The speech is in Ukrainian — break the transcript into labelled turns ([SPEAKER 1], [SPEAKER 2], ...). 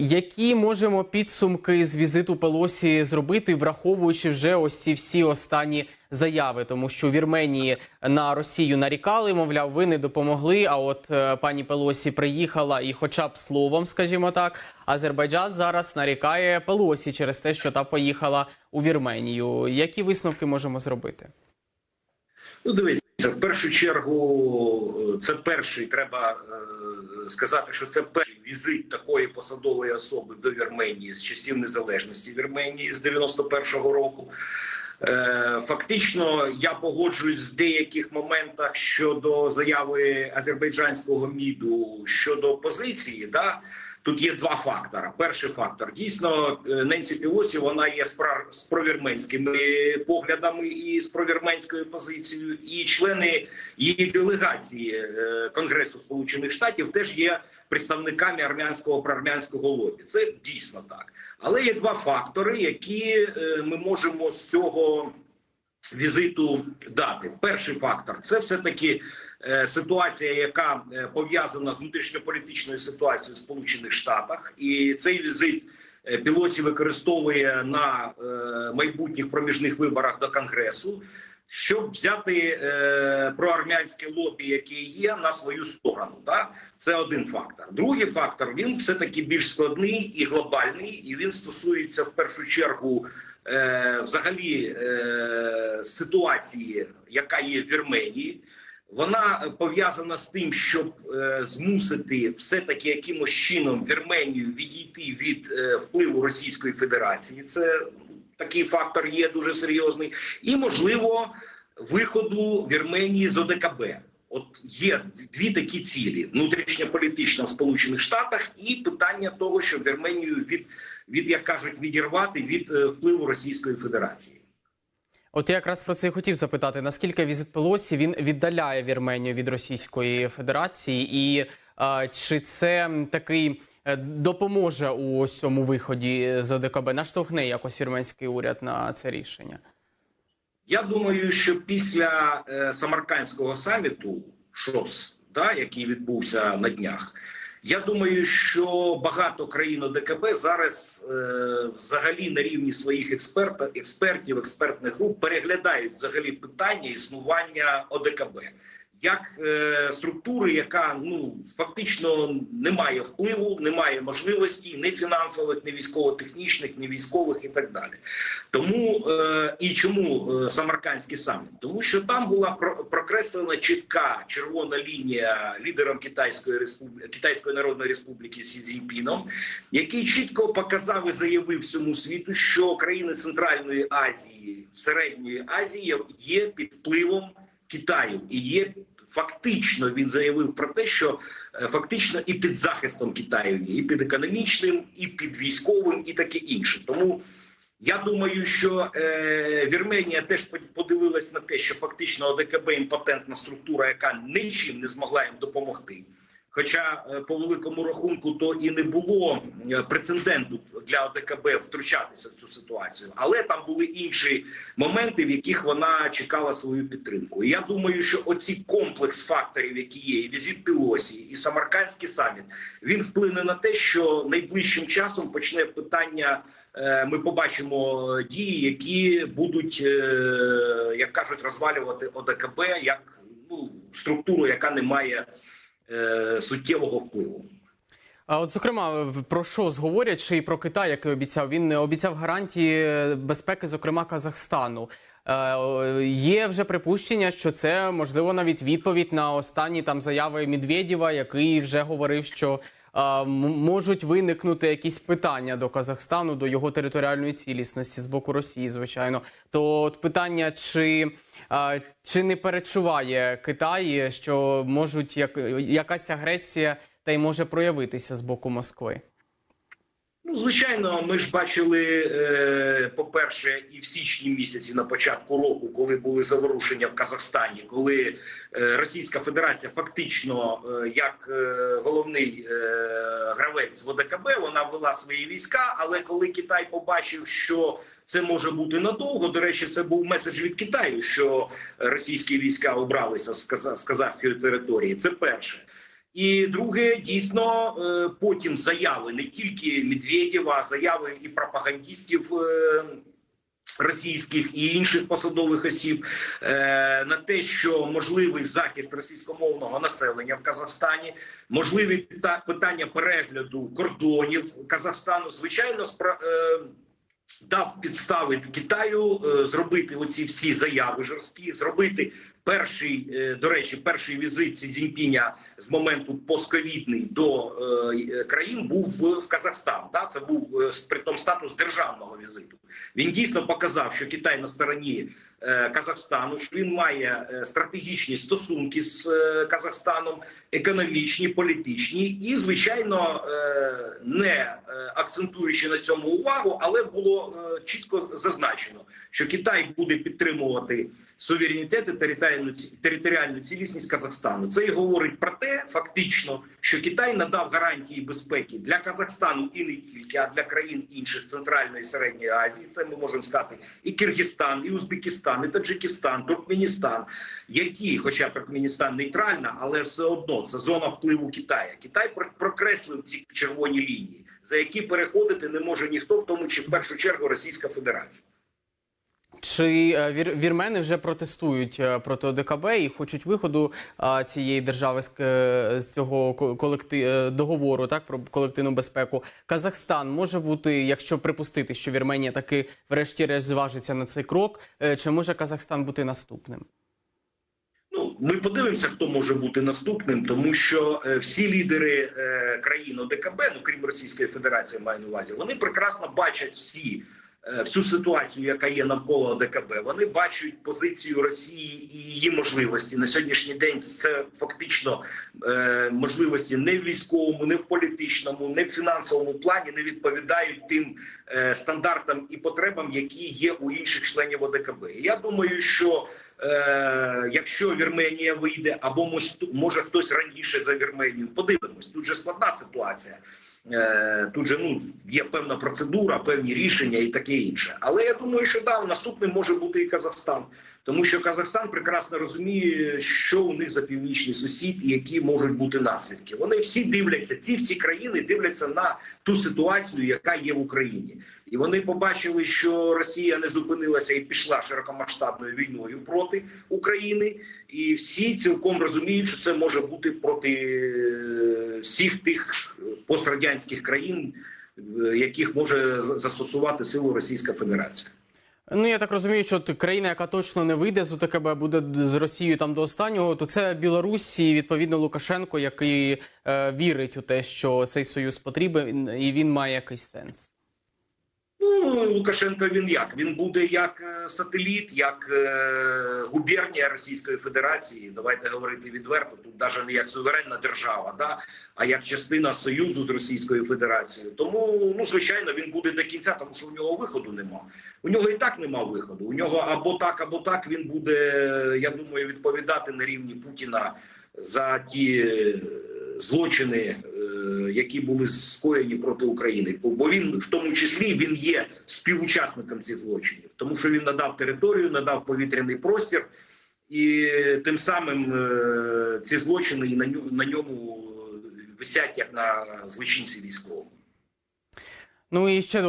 [SPEAKER 1] Які можемо підсумки з візиту Пелосі зробити, враховуючи вже ось ці всі останні заяви, тому що у Вірменії на Росію нарікали, мовляв, ви не допомогли. А от е, пані Пелосі приїхала і, хоча б словом, скажімо так, Азербайджан зараз нарікає Пелосі через те, що та поїхала у Вірменію. Які висновки можемо зробити?
[SPEAKER 2] Ну, дивіться, в першу чергу, е, це перший, треба е, сказати, що це перший візит такої посадової особи до Вірменії з часів незалежності Вірменії з 91-го року. Е, Фактично, я погоджуюсь в деяких моментах щодо заяви азербайджанського міду щодо позиції. Да? Тут є два фактора. Перший фактор дійсно е, Ненсі Пілосі вона є з провірменськими поглядами і з провірменською позицією, і члени її делегації е, Конгресу Сполучених Штатів теж є представниками армянського проармянського лобі. Це дійсно так. Але є два фактори, які е, ми можемо з цього візиту дати. Перший фактор це все таки ситуація, яка е, пов'язана з внутрішньополітичною ситуацією в Сполучених Штатах, і цей візит е, Пілосі використовує на е, майбутніх проміжних виборах до Конгресу. Щоб взяти е, проармянське лобі, яке є, на свою сторону, да? це один фактор. Другий фактор він все таки більш складний і глобальний, і він стосується в першу чергу е, взагалі е, ситуації, яка є в Вірменії. Вона е, пов'язана з тим, щоб е, змусити все таки якимось чином Вірменію відійти від е, впливу Російської Федерації. Це такий фактор є дуже серйозний, і можливо виходу Вірменії з ОДКБ. От є дві такі цілі: внутрішньополітична в Сполучених Штатах і питання того, щоб Вірменію від, від як кажуть, відірвати від е, впливу Російської Федерації.
[SPEAKER 1] От я якраз про це і хотів запитати: наскільки візит Пелосі він віддаляє Вірменію від Російської Федерації, і е, чи це такий е, допоможе у ось цьому виході з ОДКБ? Наштовхне якось вірменський уряд на це рішення?
[SPEAKER 2] Я думаю, що після е, Самаркандського саміту ШОС, да, який відбувся на днях, я думаю, що багато країн ОДКБ зараз е, взагалі на рівні своїх експерт, експертів, експертних груп переглядають взагалі питання існування ОДКБ як е, структури, яка ну фактично не має впливу, не має можливості ні фінансових, ні військово-технічних, ні військових і так далі. Тому е, і чому е, Самаркандський саміт? Тому що там була про- прокреслена чітка червона лінія лідером Китайської республіки Китайської Народної Республіки Сі Цзіньпіном, який чітко показав і заявив всьому світу, що країни Центральної Азії, Середньої Азії є під впливом Китаю і є фактично. Він заявив про те, що е, фактично і під захистом Китаю є, і під економічним, і під військовим, і таке інше. Тому я думаю, що е, Вірменія теж подивилась на те, що фактично ОДКБ імпотентна структура, яка нічим не змогла їм допомогти. Хоча е, по великому рахунку то і не було е, прецеденту для ОДКБ втручатися в цю ситуацію, але там були інші моменти, в яких вона чекала свою підтримку. І я думаю, що оці комплекс факторів, які є, і візит Пілосі, і Самаркандський саміт, він вплине на те, що найближчим часом почне питання. е, Ми побачимо дії, які будуть, як кажуть, розвалювати ОДКБ як ну структуру, яка не має е, суттєвого впливу.
[SPEAKER 1] А от зокрема, про що говорять ще й про Китай, який обіцяв? Він обіцяв гарантії безпеки, зокрема Казахстану. Е, Є вже припущення, що це можливо навіть відповідь на останні там заяви Медведєва, який вже говорив, що можуть виникнути якісь питання до Казахстану, до його територіальної цілісності з боку Росії, звичайно. То от питання, чи, чи не перечуває Китай, що можуть як, якась агресія та й може проявитися з боку Москви?
[SPEAKER 2] Ну, звичайно, ми ж бачили, е, по-перше, і в січні місяці на початку року, коли були заворушення в Казахстані, коли е, Російська Федерація фактично е, як головний гравець в ОДКБ, вона ввела свої війська. Але коли Китай побачив, що це може бути надовго, до речі, це був меседж від Китаю, що російські війська обралися з казахської території. Це перше. І друге, дійсно, е, потім заяви не тільки Медведєва, а заяви і пропагандистів е, російських і інших посадових осіб е, на те, що можливий захист російськомовного населення в Казахстані, можливі пита- питання перегляду кордонів Казахстану, звичайно, спра- дав підстави Китаю зробити оці всі заяви жорсткі, зробити перший, е, до речі, перший візит Сі Цзіньпіня з моменту постковідний до е, країн був в, Казахстан. Да? Це був е, притом статус державного візиту. Він дійсно показав, що Китай на стороні Казахстану, що він має е, стратегічні стосунки з е, Казахстаном, економічні, політичні, і звичайно е, не е, акцентуючи на цьому увагу, але було е, чітко зазначено, що Китай буде підтримувати суверенітет і територіальну територіальну цілісність Казахстану. Це і говорить про те, фактично, що Китай надав гарантії безпеки для Казахстану і не тільки, а для країн інших Центральної і Середньої Азії. Це ми можемо сказати і Киргизстан, і Узбекистан, і Таджикистан, Туркменістан, які, хоча Туркменістан нейтральна, але все одно це зона впливу Китаю. Китай прокреслив ці червоні лінії, за які переходити не може ніхто, в тому чи в першу чергу Російська Федерація.
[SPEAKER 1] Чи е, вірмени вже протестують е, проти ОДКБ і хочуть виходу цієї держави з, е, цього колекти, договору, так про колективну безпеку? Казахстан може бути, якщо припустити, що Вірменія таки врешті-решт зважиться на цей крок, чи може Казахстан бути наступним?
[SPEAKER 2] Ну, ми подивимося, хто може бути наступним, тому що всі лідери країн ОДКБ, ну крім Російської Федерації, маю на увазі, вони прекрасно бачать всі всю ситуацію, яка є навколо ДКБ, Вони бачать позицію Росії і її можливості на сьогоднішній день. Це фактично е, можливості не в військовому, не в політичному, не в фінансовому плані не відповідають тим е, стандартам і потребам, які є у інших членів ОДКБ. Я думаю, що е, якщо Вірменія вийде, або може хтось раніше за Вірменію, подивимось. Тут же складна ситуація. Е, тут же ну є певна процедура, певні рішення і таке інше. Але я думаю, що да, наступним може бути і Казахстан, тому що Казахстан прекрасно розуміє, що у них за північний сусід і які можуть бути наслідки. Вони всі дивляться, ці всі країни дивляться на ту ситуацію, яка є в Україні. І вони побачили, що Росія не зупинилася і пішла широкомасштабною війною проти України, і всі цілком розуміють, що це може бути проти е, всіх тих пострадянських країн, яких може застосувати силу Російська Федерація.
[SPEAKER 1] Ну я так розумію, що країна, яка точно не вийде з УТКБ, буде з Росією там до останнього, то це Білорусь і відповідно Лукашенко, який е, вірить у те, що цей союз потрібен і він має якийсь сенс.
[SPEAKER 2] Ну Лукашенко він як? Він буде як е, сателіт, як е, губернія Російської Федерації. Давайте говорити відверто. Тут навіть не як суверенна держава, да а як частина союзу з Російською Федерацією. Тому ну звичайно він буде до кінця, тому що у нього виходу нема. У нього і так нема виходу. У нього або так, або так він буде. Я думаю, відповідати на рівні Путіна за ті злочини, е, які були скоєні проти України. Бо- він в тому числі він є співучасником цих злочинів, тому що він надав територію, надав повітряний простір, і тим самим е, ці злочини і на ньому висять як на злочинці військовому.
[SPEAKER 1] Ну і ще